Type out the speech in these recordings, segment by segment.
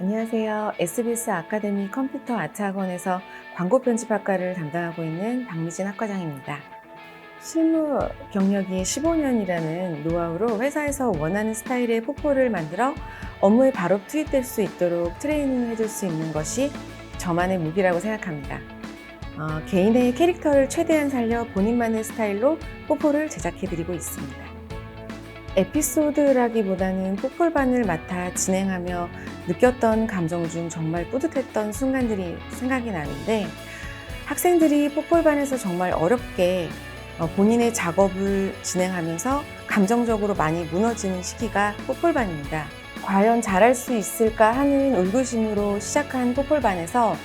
안녕하세요. SBS 아카데미 컴퓨터 아트 학원에서 광고 편집학과를 담당하고 있는 박미진 학과장입니다. 실무 경력이 15년이라는 노하우로 회사에서 원하는 스타일의 포포를 만들어 업무에 바로 투입될 수 있도록 트레이닝을 해줄 수 있는 것이 저만의 무기라고 생각합니다. 어, 개인의 캐릭터를 최대한 살려 본인만의 스타일로 포포를 제작해드리고 있습니다. 에피소드라기보다는 포폴반을 맡아 진행하며 느꼈던 감정 중 정말 뿌듯했던 순간들이 생각이 나는데 학생들이 포폴반에서 정말 어렵게 어, 본인의 작업을 진행하면서 감정적으로 많이 무너지는 시기가 포폴반입니다. 과연 잘할 수 있을까 하는 의구심으로 시작한 포폴반에서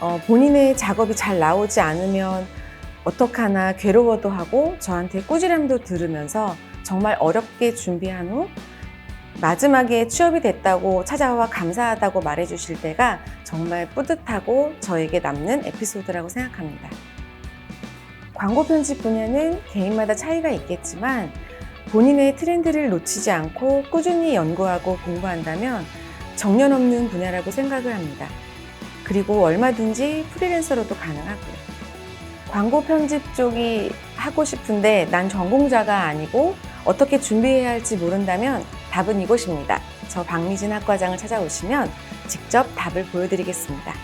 어, 본인의 작업이 잘 나오지 않으면 어떡하나 괴로워도 하고 저한테 꾸지람도 들으면서 정말 어렵게 준비한 후 마지막에 취업이 됐다고 찾아와 감사하다고 말해주실 때가 정말 뿌듯하고 저에게 남는 에피소드라고 생각합니다. 광고 편집 분야는 개인마다 차이가 있겠지만 본인의 트렌드를 놓치지 않고 꾸준히 연구하고 공부한다면 정년 없는 분야라고 생각을 합니다. 그리고 얼마든지 프리랜서로도 가능하고요. 광고 편집 쪽이 하고 싶은데 난 전공자가 아니고 어떻게 준비해야 할지 모른다면 답은 이곳입니다. 저 박미진 학과장을 찾아오시면 직접 답을 보여드리겠습니다.